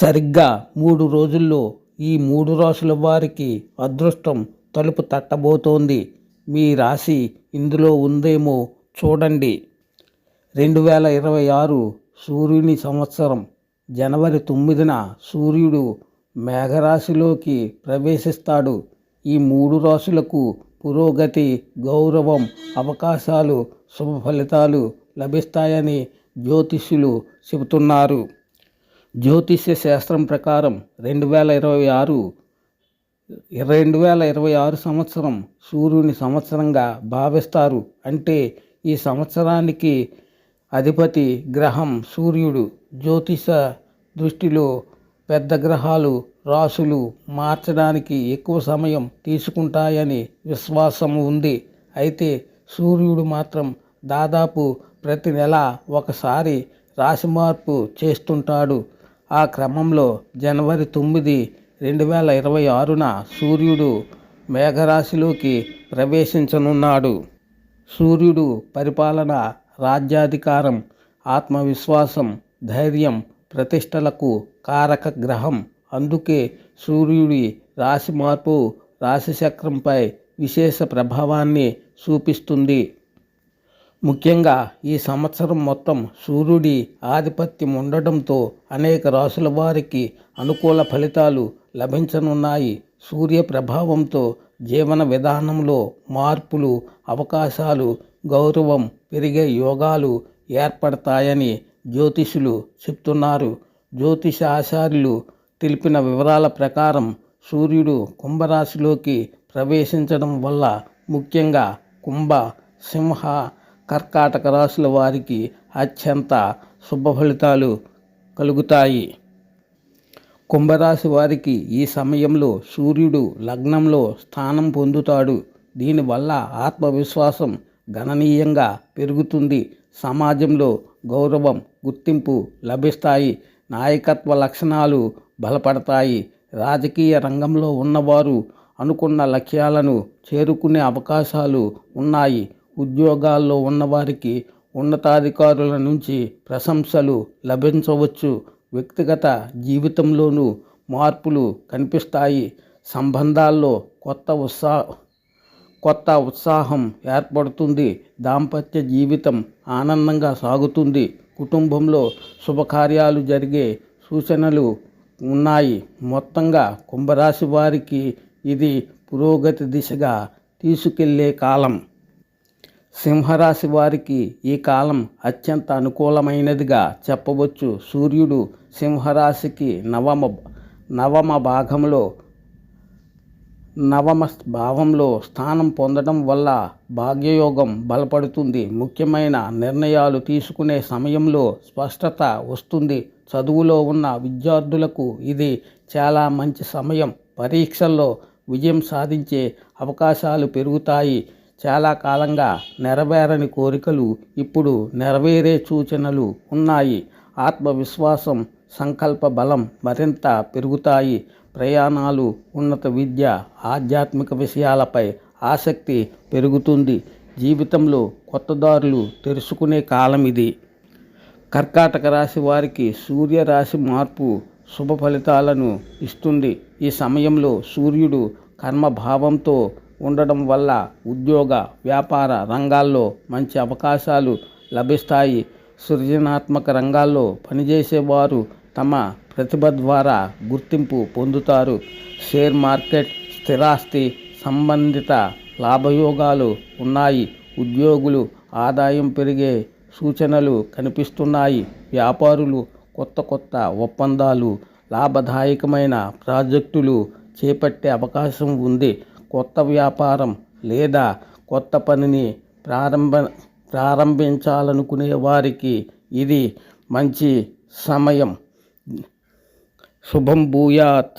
సరిగ్గా మూడు రోజుల్లో ఈ మూడు రాసుల వారికి అదృష్టం తలుపు తట్టబోతోంది. మీ రాశి ఇందులో ఉందేమో చూడండి. రెండు వేల ఇరవై ఆరు సూర్యుని సంవత్సరం. జనవరి తొమ్మిదిన సూర్యుడు మేఘరాశిలోకి ప్రవేశిస్తాడు. ఈ మూడు రాశులకు పురోగతి గౌరవం అవకాశాలు శుభ ఫలితాలు లభిస్తాయని జ్యోతిష్యులు చెబుతున్నారు. జ్యోతిష్య శాస్త్రం ప్రకారం రెండు వేల ఇరవై ఆరు రెండు వేల ఇరవై ఆరు సంవత్సరం సూర్యుని సంవత్సరంగా భావిస్తారు. అంటే ఈ సంవత్సరానికి అధిపతి గ్రహం సూర్యుడు. జ్యోతిష దృష్టిలో పెద్ద గ్రహాలు రాసులు మార్చడానికి ఎక్కువ సమయం తీసుకుంటాయని విశ్వాసం ఉంది. అయితే సూర్యుడు మాత్రం దాదాపు ప్రతి నెల ఒకసారి రాశి మార్పు చేస్తుంటాడు. ఆ క్రమంలో జనవరి తొమ్మిది రెండు వేల ఇరవై ఆరున సూర్యుడు మేఘరాశిలోకి ప్రవేశించనున్నాడు. సూర్యుడు పరిపాలన రాజ్యాధికారం ఆత్మవిశ్వాసం ధైర్యం ప్రతిష్టలకు కారక గ్రహం. అందుకే సూర్యుడి రాశి మార్పు రాశిచక్రంపై విశేష ప్రభావాన్ని చూపిస్తుంది. ముఖ్యంగా ఈ సంవత్సరం మొత్తం సూర్యుడి ఆధిపత్యం ఉండడంతో అనేక రాసుల వారికి అనుకూల ఫలితాలు లభించనున్నాయి. సూర్య ప్రభావంతో జీవన విధానంలో మార్పులు అవకాశాలు గౌరవం పెరిగే యోగాలు ఏర్పడతాయని జ్యోతిషులు చెప్తున్నారు. జ్యోతిష ఆచార్యులు తెలిపిన వివరాల ప్రకారం సూర్యుడు కుంభరాశిలోకి ప్రవేశించడం వల్ల ముఖ్యంగా కుంభ సింహ కర్కాటక రాశుల వారికి అత్యంత శుభ ఫలితాలు కలుగుతాయి. కుంభరాశి వారికి ఈ సమయంలో సూర్యుడు లగ్నంలో స్థానం పొందుతాడు. దీనివల్ల ఆత్మవిశ్వాసం గణనీయంగా పెరుగుతుంది. సమాజంలో గౌరవం గుర్తింపు లభిస్తాయి. నాయకత్వ లక్షణాలు బలపడతాయి. రాజకీయ రంగంలో ఉన్నవారు అనుకున్న లక్ష్యాలను చేరుకునే అవకాశాలు ఉన్నాయి. ఉద్యోగాల్లో ఉన్నవారికి ఉన్నతాధికారుల నుంచి ప్రశంసలు లభించవచ్చు. వ్యక్తిగత జీవితంలోనూ మార్పులు కనిపిస్తాయి. సంబంధాల్లో కొత్త ఉత్సా కొత్త ఉత్సాహం ఏర్పడుతుంది. దాంపత్య జీవితం ఆనందంగా సాగుతుంది. కుటుంబంలో శుభకార్యాలు జరిగే సూచనలు ఉన్నాయి. మొత్తంగా కుంభరాశి వారికి ఇది పురోగతి దిశగా తీసుకెళ్ళే కాలం. సింహరాశి వారికి ఈ కాలం అత్యంత అనుకూలమైనదిగా చెప్పవచ్చు. సూర్యుడు సింహరాశికి నవమ నవమ భాగంలో నవమ భావంలో స్థానం పొందడం వల్ల భాగ్యయోగం బలపడుతుంది. ముఖ్యమైన నిర్ణయాలు తీసుకునే సమయంలో స్పష్టత వస్తుంది. చదువులో ఉన్న విద్యార్థులకు ఇది చాలా మంచి సమయం. పరీక్షల్లో విజయం సాధించే అవకాశాలు పెరుగుతాయి. చాలా కాలంగా నెరవేరని కోరికలు ఇప్పుడు నెరవేరే సూచనలు ఉన్నాయి. ఆత్మవిశ్వాసం సంకల్ప బలం మరింత పెరుగుతాయి. ప్రయాణాలు ఉన్నత విద్య ఆధ్యాత్మిక విషయాలపై ఆసక్తి పెరుగుతుంది. జీవితంలో కొత్త దారులు తెరుచుకునే కాలం ఇది. కర్కాటక రాశి వారికి సూర్యరాశి మార్పు శుభ ఫలితాలను ఇస్తుంది. ఈ సమయంలో సూర్యుడు కర్మభావంతో ఉండడం వల్ల ఉద్యోగ వ్యాపార రంగాల్లో మంచి అవకాశాలు లభిస్తాయి. సృజనాత్మక రంగాల్లో పనిచేసేవారు తమ ప్రతిభ ద్వారా గుర్తింపు పొందుతారు. షేర్ మార్కెట్ స్థిరాస్తి సంబంధిత లాభయోగాలు ఉన్నాయి. ఉద్యోగులు ఆదాయం పెరిగే సూచనలు కనిపిస్తున్నాయి. వ్యాపారులు కొత్త కొత్త ఒప్పందాలు లాభదాయకమైన ప్రాజెక్టులు చేపట్టే అవకాశం ఉంది. కొత్త వ్యాపారం లేదా కొత్త పనిని ప్రారంభ ప్రారంభించాలనుకునే వారికి ఇది మంచి సమయం. శుభం భూయాత్.